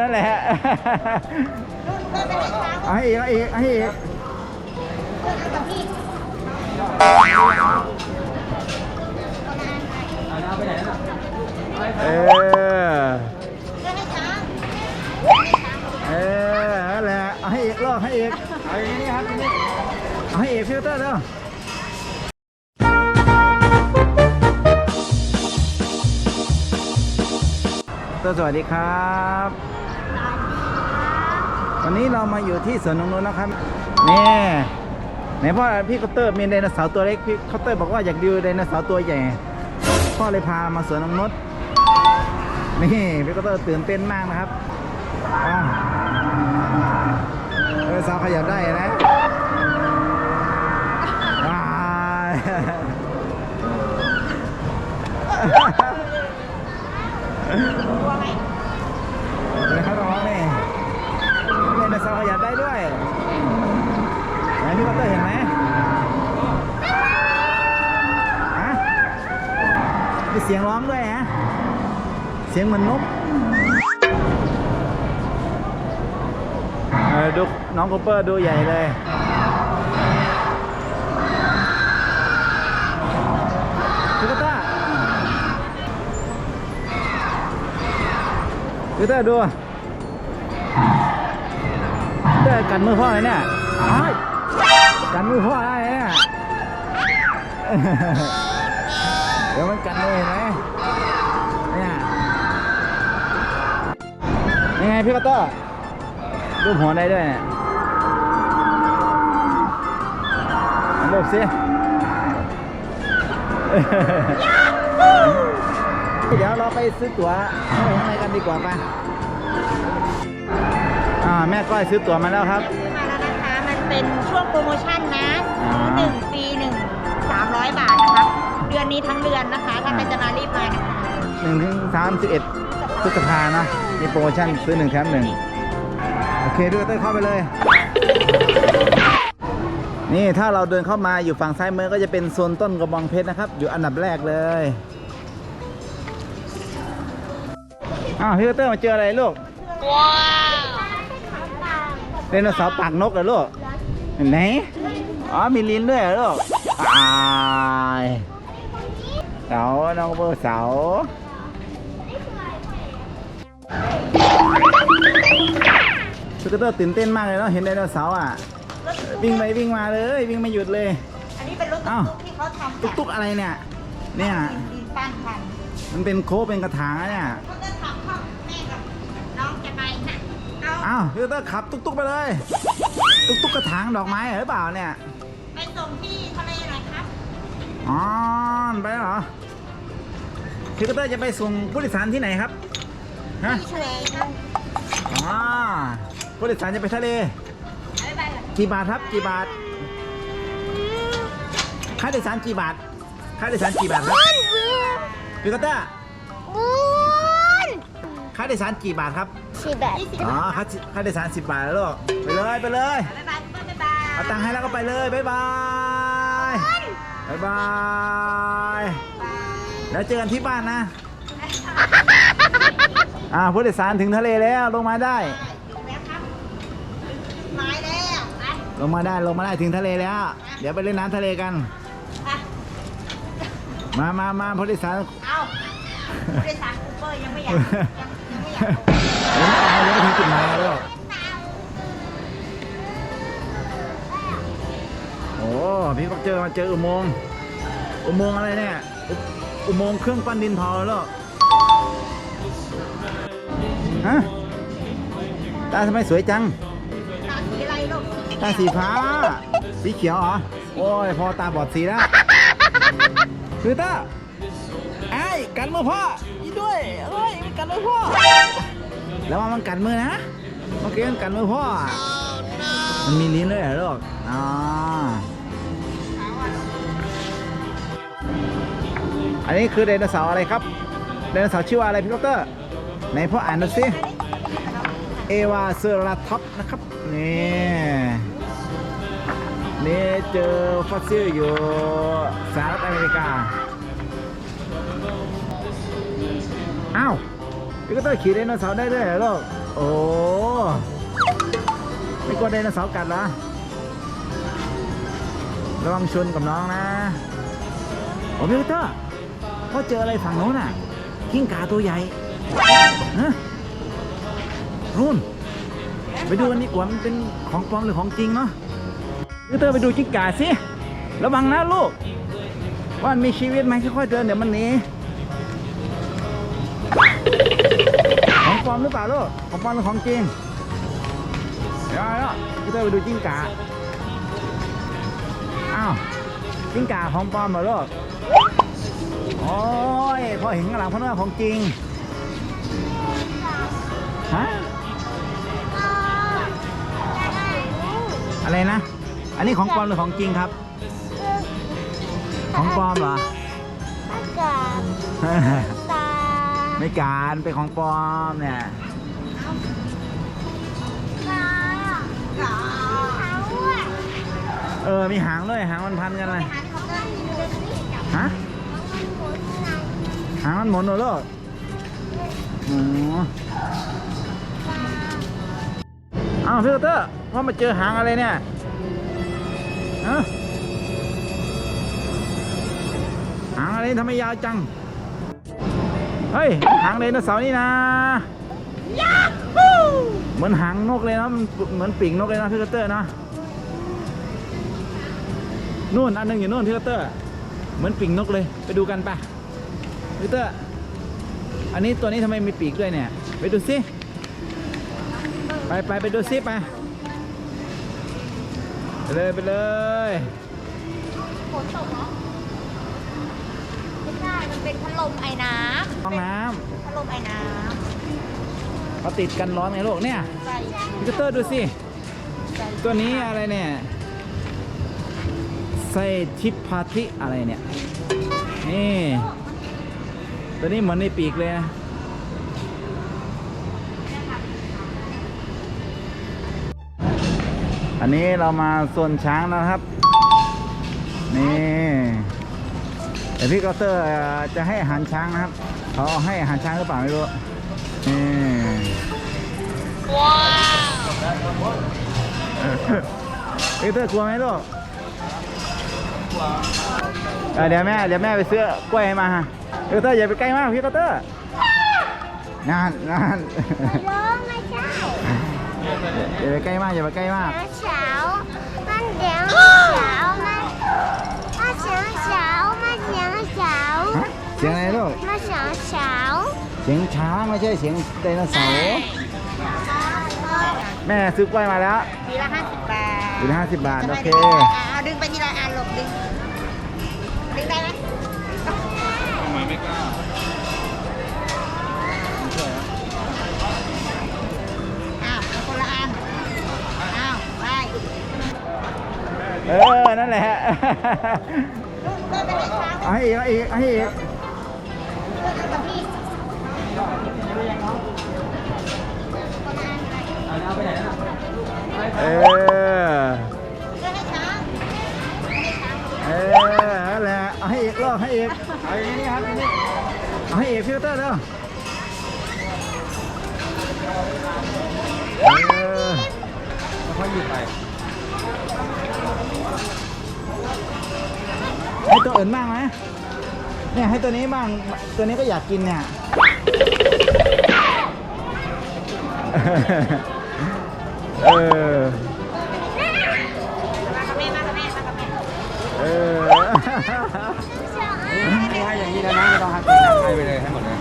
นั่นแหละเอาให้อีกเอาอีกเอาให้อีกเออเออนั่นแหละเอาให้อีกลอกให้อีกเอาอย่างนี้ครับอย่างนี้เอาให้อีกฟิลเตอร์เร็วตัวสวัสดีครับ วันนี้เรามาอยู่ที่สวนนงนุนนะครับนี่ไหนพ่อพี่เคาน์เตอร์มีไดโนเสาร์ตัวเล็กพี่เคาน์เตอร์บอกว่าอยากดูไดโนเสาร์ตัวใหญ่พ่อเลยพามาสวนนงนุษนี่พี่เคาน์เตอร์ตื่นเต้นมากนะครับไดโนเสาร์ขยับได้นะว้านะครับน้องนี่ ไดโนเสาร์ขยับได้ด้วยไหนพี่เคาน์เตอร์เห็นไหมฮะมีเสียงร้องด้วยฮะ เสียงเหมือนนกดูน้องคูเปอร์ดูใหญ่เลยพี่กตาพี่กตาดู กันมือพ่อเลยเนี่ยอ้ายกันมือพ่อได้เนี่ยเดี๋ยวมันกันเลยเห็นไหมเนี่ยยังไงพี่กตารูปหัวได้ด้วยเนี่ยรูปสิเดี๋ยวเราไปซื้อตั๋วเข้าไปข้างในกันดีกว่าป่ะอ่า แม่ก้อยซื้อตั๋วมาแล้วครับ ซื้อมาแล้วนะคะ มันเป็นช่วงโปรโมชั่นนะซื้อหนึ่งฟรีหนึ่งสามร้อยบาทนะคะ เดือนนี้ทั้งเดือนนะคะ ถ้าใครจะมารีบมานะคะหนึ่งถึงสามสิบเอ็ดพฤษภาเนอะมีโปรโมชั่นซื้อหนึ่งแถมหนึ่งโอเคพี่กเต้ยเข้าไปเลย นี่ถ้าเราเดินเข้ามาอยู่ฝั่งซ้ายมือก็จะเป็นโซนต้นกระบองเพชรนะครับ อยู่อันดับแรกเลยอ้าวพี่กเต้ยมาเจออะไรลูกว้าว ไดโนเสาร์ปากนกเหรอลูกเห็นไหนอ๋อมีลิ้นด้วยเหรอลูกตายเสาน้องเบอร์เสาสกูตเตอร์ตื่นเต้นมากเลยเนาะเห็นไดโนเสาร์อะวิ่งไปวิ่งมาเลยวิ่งไม่หยุดเลย อันนี้เป็นรถอ้าวตุ๊กๆที่เขาทำตุ๊กตุ๊กอะไรเนี่ยเนี่ยดินปั้นพันมันเป็นโค้กเป็นกระถางอะเนี่ย เขาจะทำข้าวแม่กับน้องจะไปนะเอาอ้าวพี่เตอร์ขับตุ๊กตุ๊กไปเลย ตุ๊กตุ๊กกระถางดอกไม้หรือเปล่าเนี่ย ไปส่งที่ทะเลหน่อยครับอ๋อไปแล้วเหรอพี่เตอร์จะไปส่งผู้โดยสารที่ไหนครับฮะที่ทะเลครับอ๋อผู้โดยสารจะไปทะเล บ๊ายบายก่อนกี่บาทครับ กี่บาท ค่าโดยสารกี่บาท ค่าโดยสารกี่บาทครับพี่เตอร์บุญค่าโดยสารกี่บาทครับสิบบาทอ๋อค่าค่าโดยสารสิบบาทแล้วลูกไปเลยไปเลยบ๊ายบายบ๊ายบายเอาตังค์ให้แล้วก็ไปเลยบ๊ายบายบ๊ายบายแล้วเจอกันที่บ้านนะอ่าผู้โดยสารถึงทะเลแล้วลงมาได้ถึงแล้วครับถึงไม้แล้วไปลงมาได้ลงมาได้ถึงทะเลแล้ว เดี๋ยวไปเล่นน้ำทะเลกันไปมามามาผู้โดยสาร เอาผู้โดยสารคูเปอร์ยังไม่อยาก ยังยังไม่อากยังไม่เอายังไม่ถึงจุดหมายเลยโอ้ พี่ก็เจอมาเจออุโมงค์อุโมงค์อะไรเนี่ยอุอุโมงค์เครื่องปั้นดินเผาแล้วฮะตาทำไมสวยจัง ตาสีอะไรลูกตาสีฟ้า สีเขียวเหรอ โอ้ย พอตาบอดสีแล้วคือตา กันมือพ่ออีด้วยเอ้ยมันกันมือพ่อ แล้วว่ามันกันมือนะเมื่อกี้มันกันมือพ่อ มันมีลิ้นด้วยเหรอลูกอ๋ออันนี้คือไดโนเสาร์อะไรครับไดโนเสาร์ชื่อว่าอะไรพี่ดอกเตอร์ไหนพ่ออ่านดูสิเอวาเซอราท็อปนะครับนี่นี่เจอฟอสซิลอยู่สหรัฐอเมริกา อ้าวพี่ก็ต้องขี่ไดโนเสาร์ได้ด้วยเหรอลูกโอ้ไม่กลัวไดโนเสาร์กัดเหรอระวังชนกับน้องนะโอ้พี่ก็ต้องพ่อเจออะไรฝั่งโน้นอะกิ้งก่าตัวใหญ่ฮะนู่น ไปดูกันดีกว่ามันเป็นของปลอมหรือของจริงเนาะพี่ก็ต้องไปดูกิ้งก่าสิระวังนะลูกว่ามันมีชีวิตไหมค่อยๆเดินเดี๋ยวมันหนี องปลอมหรือเปล่าลูกของปลอมหรือของจริงเดี๋ยวเนาะพี่เตอร์ไปดูจิ้งก่าอ้าวจิ้งก่าของปลอมเหรอลูกโอ้ยพอเห็นข้างหลังเพราะว่าของจริงฮะอะไรนะ อันนี้ของปลอมหรือของจริงครับ ของปลอมเหรอ อากาศตา ไม่การเป็นของปลอมเนี่ยตาเขาอะเออ มีหางด้วย หางมันพันกันเลยฮะ หางมันหมุนเหรอลูกอ๋ออ้าวพี่เตอร์พ่อมาเจอหางอะไรเนี่ยฮะหางอะไรทำไมยาวจัง เฮ้ยหางไดโนเสาร์นี่นะเหมือนหางนกเลยนะมันเหมือนปีกนกเลยนะพี่เตอร์นะนู่นอันหนึงอยู่นู่นพี่เตอร์ เหมือนปีกนกเลยไปดูกันปะพี่เตอร์อันนี้ตัวนี้ทำไมมีปีกด้วยเนี่ย ไปดูสิไปไปไปดูสิไปไปเลยไปเลยฝนตกเหรอไม่ใช่มันเป็นพัดลมไอ้น้ห้องน้ำพัดลมไอ้น้ำเขาติดกันร้อนไงลูกเนี่ยำใส่พี่เตอร์ดูสิตัวนี้อะไรเนี่ยไซทิพาธิอะไรเนี่ย นี่ ตัวนี้เหมือนในปีกเลยนะ อันนี้เรามาโซนช้างแล้วครับ นี่ แต่พี่กอเตอร์จะให้อาหารช้างนะครับเขาให้อาหารช้างหรือเปล่าไม่รู้นี่ว้าวพี่เตอร์กลัวไหมลูกเออเดี๋ยวแม่เดี๋ยวแม่ไปซื้อกล้วยให้มาฮะพี่เตอร์อย่าไปใกล้มากพี่กอเตอร์งานงานร้องไม่ใช่อย่าไปใกล้มากอย่าไปใกล้มากเช้ามันเสียงเช้ามันมาเสียงเช้ามาเสียงเช้า ฮะเสียงอะไรลูกมาเสียงเช้าเสียงช้างไม่ใช่เสียงไดโนเสาร์แม่ซื้อกล้วยมาแล้วทีละห้าสิบบาทอีกห้าสิบบาทโอเคเอาดึงไปทีละอันหลบดึงดึงได้ไหมทำไมไม่กล้าอ้าวเอาคนละอันอ้าวไปเออ นั่นแหละลูกเดินไปให้ช้างเอาให้อีกเอาให้อีกเอาให้อีก เออเดินให้ออนั่นแหละเอาให้อีกรอบให้อีกเอาอย่างนี้ครับอย่างนี้เอาให้อีกฟิลเตอร์เด้อเออค่อยหยิบไปให้ตัวอื่นบ้างไหม เนี่ยให้ตัวนี้บ้าง ตัวนี้ก็อยากกินเนี่ย เออมากับแม่มากับแม่มากับแม่เออให้อย่างนี้นะไม่ต้องหักกินนะให้ไปเลยให้หมดเลย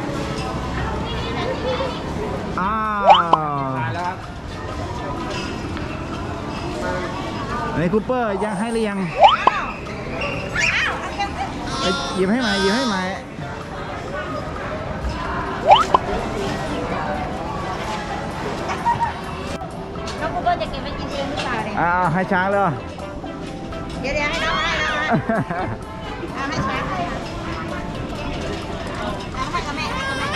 อ้าวตายแล้วครับไหนคูเปอร์ยังให้หรือยัง อ้าวอ้าวเอาเดี๋ยว ไป หยิบให้ใหม่หยิบให้ใหม่น้องกูเบอร์จะเก็บไว้กินเองหรือเปล่าเนี่ยอ้าวให้ช้างเลย เดี๋ยวเดี๋ยวให้น้องให้น้องให้เอาให้ช้างให้เอาให้กับแม่ให้กับแม่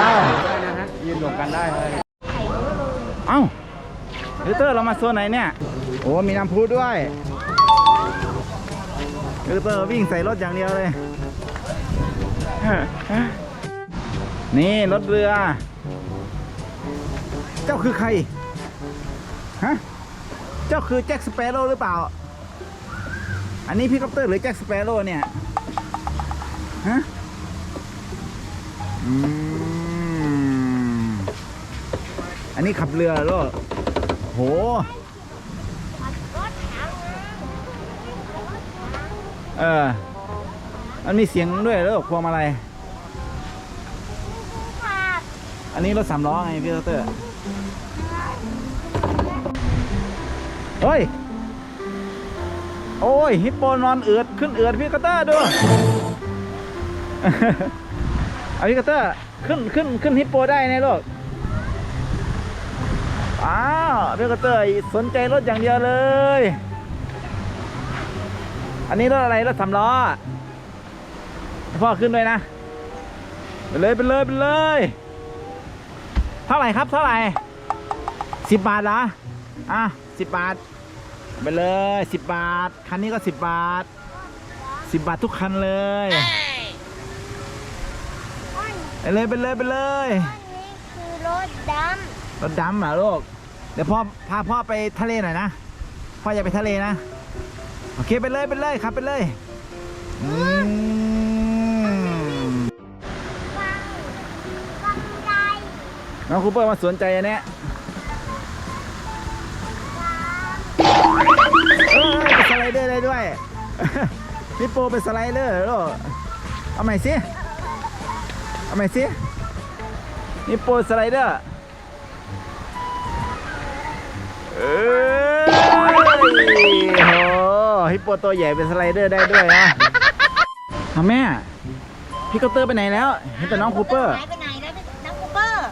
อ้าวได้นะฮะยืนรวมกันได้เลยเอ้า ลิเตอร์เรามาโซนไหนเนี่ย โอ้มีน้ำพุด้วยคือเตอร์วิ่งใส่รถอย่างเดียวเลย นี่รถเรือ เจ้าคือใคร ฮะ เจ้าคือแจ็คสเปโร่หรือเปล่า อันนี้พี่คอปเตอร์หรือแจ็คสเปโร่เนี่ย ฮะ อืมอันนี้ขับเรือเหรอโหเออ มันมีเสียงด้วยแล้วพวงมาลัยอันนี้รถสามล้อไงพี่คอปเตอร์เฮ้ย โอ้ย ฮิปโปนอนเอือดขึ้นเอือดพี่คอปเตอร์ดูเอาพี่คอปเตอร์ขึ้นขึ้นขึ้นฮิปโปได้ไงลูก อ้าวพี่คอปเตอร์สนใจรถอย่างเดียวเลย อันนี้รถอะไรรถสามล้อพ่อขึ้นด้วยนะไปเลยไปเลยไปเลย เท่าไหร่ครับเท่าไหร่สิบบาทเหรออะสิบบาท ไปเลยสิบบาท คันนี้ก็สิบบาทสิบบาททุกคันเลยไปเลยไปเลยไปเลยนี้คือรถดำ รถดำเหรอลูก เดี๋ยวพ่อพาพ่อไปทะเลหน่อยนะ พ่ออยากไปทะเลนะ โอเคไปเลยไปเลยครับไปเลยอืมฟังใจน้องคูเปอร์มาสนใจอันเนี้ยเออเป็นสไลเดอร์ได้ด้วย นี่โปเป็นสไลเดอร์เหรอลูกเอาใหม่สิ เอาใหม่สินี่โปสไลเดอร์ เอ้ยโอ้ฮิปโปตัวใหญ่เป็นสไลเดอร์ได้ด้วยนะเอาแม่ พี่คอปเตอร์ไปไหนแล้ว เห็นแต่น้องคูเปอร์หายไปไหนแล้วน้องคูเปอร์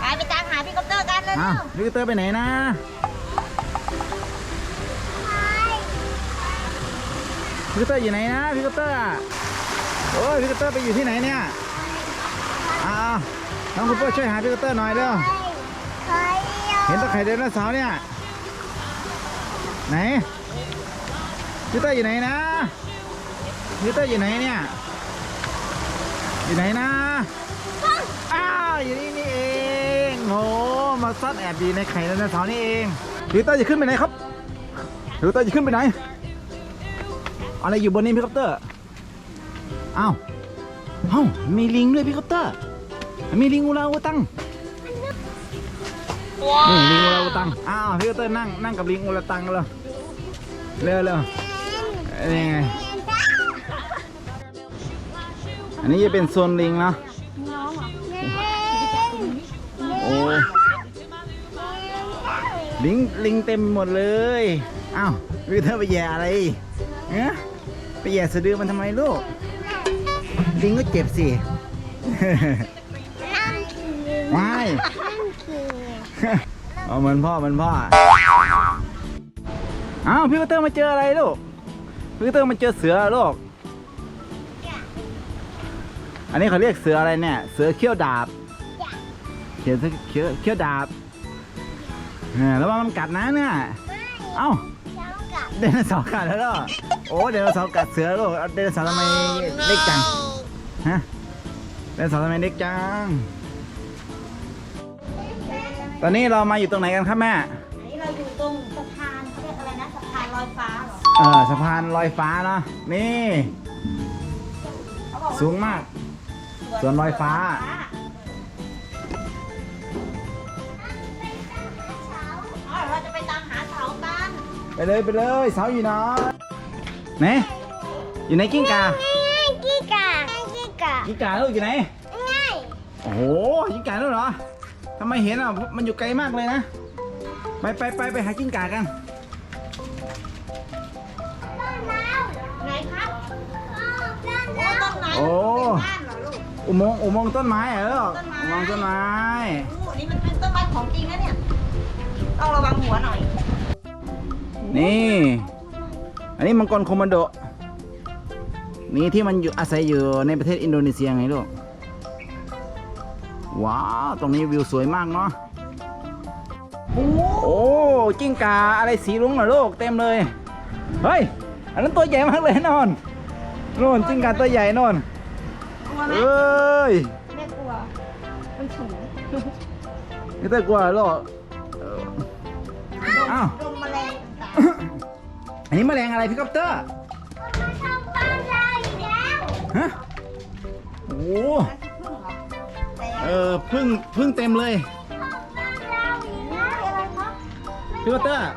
ไปไปตามหาพี่คอปเตอร์กันเลยอ้าเร็ววพี่คอปเตอร์ไปไหนนะ พี่คอปเตอร์อยู่ไหนนะ พี่คอปเตอร์อะโอ้ยพี่คอปเตอร์ไปอยู่ที่ไหนเนี่ยอ้าวน้องคูเปอร์ช่วยหาพี่คอปเตอร์หน่อยเร็วใครเห็นตะไคร่ไดโนเสาร์เนี่ย ไหนพี่คอปเตอร์อยู่ไหนนะพี่คอปเตอร์อยู่ไหนเนี่ย อยู่ไหนนะอ้าวอยู่นี่นี่เองโหมาซ่อนแอบดีในไข่ไดโนเสาร์นี่เองพี่คอปเตอร์จะขึ้นไปไหนครับพี่คอปเตอร์จะขึ้นไปไหน อะไรอยู่บนนี้พี่คอปเตอร์อ้าวเอ้ามีลิงด้วยพี่คอปเตอร์ มีลิงอุลาอุตังนี่ลิงอุลาอุตังอ้าวพี่คอปเตอร์นั่งนั่งกับลิงอุลาตังเลย เร็วเร็วนี่ไงอันนี้จะเป็นโซนลิงเนาะโอ้ลิงลิงเต็มหมดเลยอ้าววิเธอไปแย่อะไรเอ๊ะไปแย่สะดือมันทำไมลูกลิงก็เจ็บสินั่นคือว้ายนั่นคือเอาเหมือนพ่อเหมือนพ่อ อ้าวพี่กเตอร์มาเจออะไรลูกพี่กเตอร์มาเจอเสือลูกอันนี้เขาเรียกเสืออะไรเนี่ย เสือเขี้ยวดาบเขียวเขี้ยวเขี้ยวดาบเนี่ยแล้วมันกัดนะเนี่ย เอ้าเจ้ากับเดนโนเสาร์กัดแล้วเหรอโอ้เดนโนเสาร์กัดเสือลูกเอาเดนโนเสาร์ทำไมเล็กจังฮะเดนโนเสาร์ทำไมเล็กจัง ตอนนี้เรามาอยู่ตรงไหนกันครับแม่ อันนี้เราอยู่ตรง อยฟ้าเหรอเออสะพานลอยฟ้าเนาะนี่ เขาบอกว่าสูงมาก สวนลอยฟ้า อ๋อเราจะไปตามหาเสากันไปเลยไปเลยเสาอยู่ไหนไหนอยู่ไหนกิ้งกาง่ายกี่กากี่กากิ้งกาลูกอยู่ไหนง่ายโอ้โหกิ้งกาแล้วเหรอทำไมเห็นอะมันอยู่ไกลมากเลยนะไปไปไปไปหากิ้งกากัน ครับโอ้ต้นโอ้น้ำต้นไม้โอ้ เป็นบ้านเหรอลูก อุโมงค์อุโมงค์ต้นไม้เหรอต้นไม้อุโมงค์ต้นไม้โอ้นี่มันเป็นต้นไม้ของจริงนะเนี่ย ต้องระวังหัวหน่อย นี่ อันนี้มังกรโคมันโดนี่ที่มันอยู่อาศัยอยู่ในประเทศอินโดนีเซียไงลูก ว้าว ตรงนี้วิวสวยมากเนาะ โอ้โอ้จิ้งกาอะไรสีรุ้งเหรอลูกเต็มเลย เฮ้ย อันนั้นตัวใหญ่มากเลยนอนโน่นจิ้งกันตัวใหญ่โน่นกลัวไหมเอ้ยไม่กลัว มันสูงนี่เต้กลัวเหรอลูกเอออ้าวลมแมลงต่างอันนี้แมลงอะไรพี่คอปเตอร์มาทำบ้านเราอีกแล้วฮะโอ้โหๆแต่เออพึ่งพึ่งเต็มเลยบ้านเราอีกแล้วอะไรครับพี่คอปเตอร์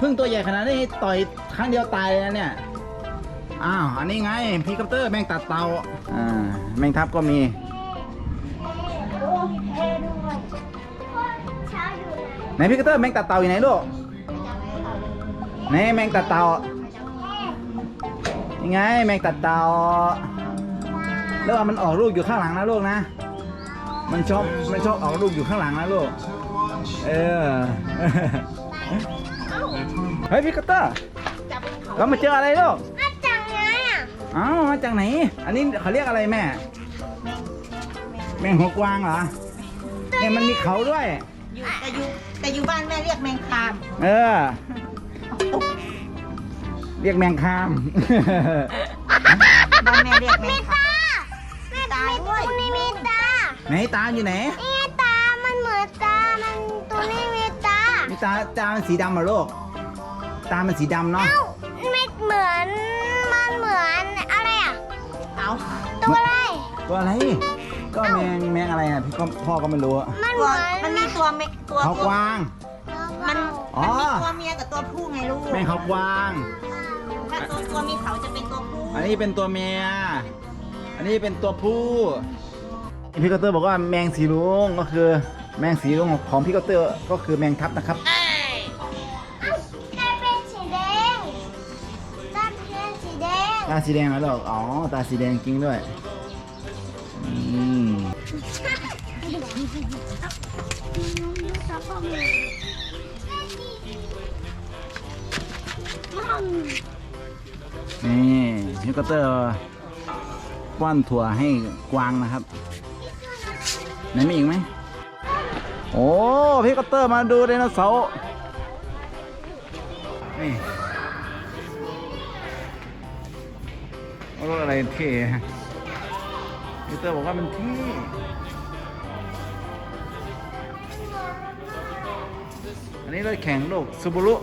พึ่งตัวใหญ่ขนาดนี้ต่อย ครั้งเดียวตายเลยนะเนี่ย อ้าว อันนี้ไงพีคอปเตอร์แมงตัดเตา อ่า แมงทับก็มี ไหนพีคอปเตอร์แมงตัดเตาอยู่ไหนลูกไหนแมงตัดเตายังไง แมงตัดเตาแล้วว่ามันออกลูกอยู่ข้างหลังนะลูกนะ มันชอบ มันชอบออกลูกอยู่ข้างหลังนะลูก เออ เฮ้ยพี่กัตเตอร์ จับเขาเรามาเจออะไรลูกมาจากไหนอะอ้าวมาจากไหน อันนี้เขาเรียกอะไรแม่ แมงหัวกวางเหรอเนี่ยมันมีเขาด้วย อยู่แต่อยู่แต่อยู่บ้านแม่เรียกแมงคาม เออ เรียกแมงคามบ้านแม่เรียกแมงคามแม่ตายด้วยตัวนี้มีตา ไหนตาอยู่ไหนนี่ตา มันเหมือนตา มันตัวนี้มีตา มีตาตามันสีดำเหรอลูก ตามันสีดำเนาะ ตัวอะไร ก็แมงแมงอะไรอะพี่ก็พ่อก็ไม่รู้อะมันเหตัวมือนมันมีตัวเมกตัวเขากวาง มันอ๋อมันมีตัวเมียกับตัวผู้ไงลูกแมงเขากวาง ถ้าตัวตัวมีเขาจะเป็นตัวผู้อันนี้เป็นตัวเมีย อันนี้เป็นตัวผู้ พี่กอตเตอร์บอกว่าแมงสีรุ้งก็คือแมงสีรุ้งของพี่กอตเตอร์ก็คือแมงทับนะครับเอ้าตาเป็นสีแดงตาเป็นสีแดงตาสีแดงเหรอลูกอ๋อ ตาสีแดงจริงด้วย นี่พี่กอตเตอร์ป้อนถั่วให้กวางนะครับ ไหนมีอีกไหม โอ้พี่กอตเตอร์มาดูไดโนเสาร์นี่รถอะไรเท่ฮะ พี่กอตเตอร์บอกว่ามันเท่อันนี้รถแข่งโลกซูบูรุ